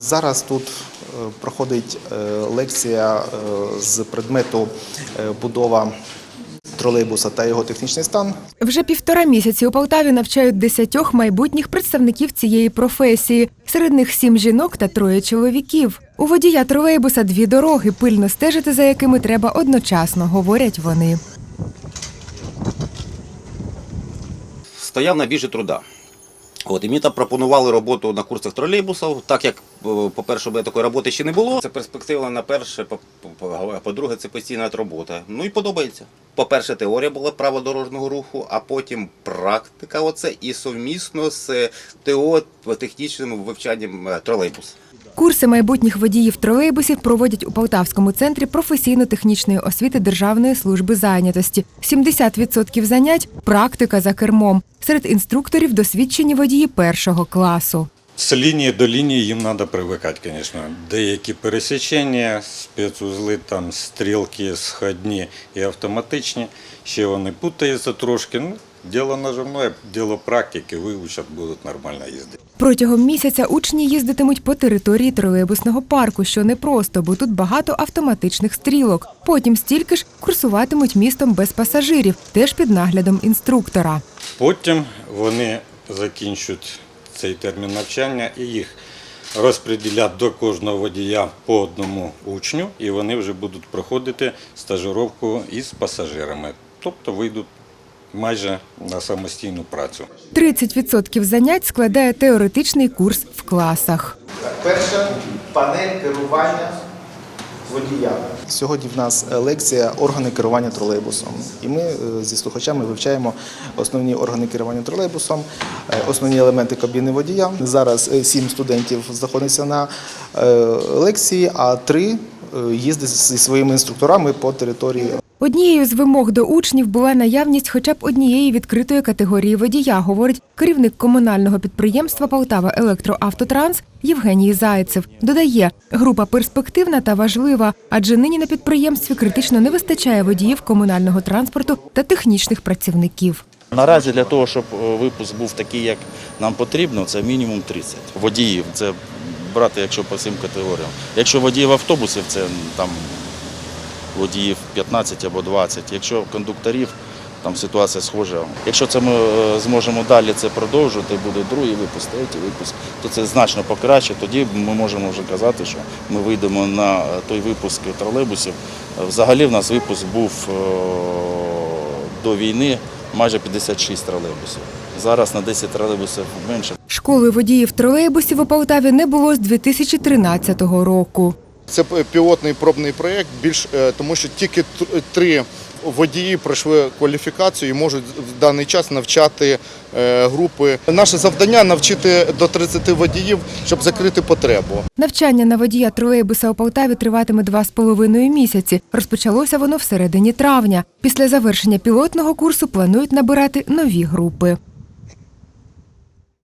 Зараз тут е, проходить е, лекція е, з предмету будова тролейбуса та його технічний стан. Вже півтора місяці у Полтаві навчають десятьох майбутніх представників цієї професії. Серед них сім жінок та троє чоловіків. У водія тролейбуса дві дороги, пильно стежити за якими треба одночасно, говорять вони. стояв на біржі труда. От, і мені там пропонували роботу на курсах тролейбусів, так як, е, по-перше, такої роботи ще не було. Це перспектива на перше, по- по- по- по-друге, це постійна робота. Ну і подобається. По-перше, теорія була право дорожнього руху, а потім практика оце і совмісно з ТО технічним вивчанням е, тролейбуса. Курси майбутніх водіїв тролейбусів проводять у Полтавському центрі професійно-технічної освіти Державної служби зайнятості. 70% занять практика за кермом. Серед інструкторів досвідчені водії першого класу. З лінії до лінії їм треба привикати, звісно. Деякі пересічення, спецузли, там, стрілки, сходні і автоматичні. Ще вони путаються трошки. Ну, діло наживне, діло практики, вивчать, будуть нормально їздити. Протягом місяця учні їздитимуть по території тролейбусного парку, що непросто, бо тут багато автоматичних стрілок. Потім стільки ж курсуватимуть містом без пасажирів, теж під наглядом інструктора. Потім вони закінчують цей термін навчання і їх розподілять до кожного водія по одному учню, і вони вже будуть проходити стажировку із пасажирами. Тобто вийдуть майже на самостійну працю. 30% занять складає теоретичний курс в класах. Перша панель керування водія. Сьогодні в нас е, лекція органи керування тролейбусом. І ми е, зі слухачами вивчаємо основні органи керування тролейбусом, е, основні елементи кабіни водія. Зараз сім студентів знаходяться на лекції, а три е, їздять зі своїми інструкторами по території Однією з вимог до учнів була наявність хоча б однієї відкритої категорії водія, говорить керівник комунального підприємства Полтава Електроавтотранс Євгеній Зайцев. Додає, група перспективна та важлива, адже нині на підприємстві критично не вистачає водіїв комунального транспорту та технічних працівників. Наразі для того, щоб е, випуск був такий, як нам потрібно, це мінімум 30 водіїв. Це брати, якщо по всім категоріям. Якщо водіїв автобусів, це там водіїв 15 або 20. Якщо кондукторів, там ситуація схожа. Якщо це ми е, зможемо далі це продовжувати, буде другий випуск, третій випуск, то це значно покраще. Тоді ми можемо вже казати, що ми вийдемо на е, той випуск тролейбусів. Взагалі в нас випуск був е, до війни майже 56 тролейбусів. Зараз на 10 тролейбусів менше. Школи водіїв тролейбусів у Полтаві не було з 2013 року. Це пілотний пробний проєкт, більш е, тому що тільки тр- три водії пройшли кваліфікацію і можуть в даний час навчати е, групи. Наше завдання навчити до 30 водіїв, щоб закрити потребу. Навчання на водія тролейбуса у Полтаві триватиме два з половиною місяці. Розпочалося воно всередині травня. Після завершення пілотного курсу планують набирати нові групи.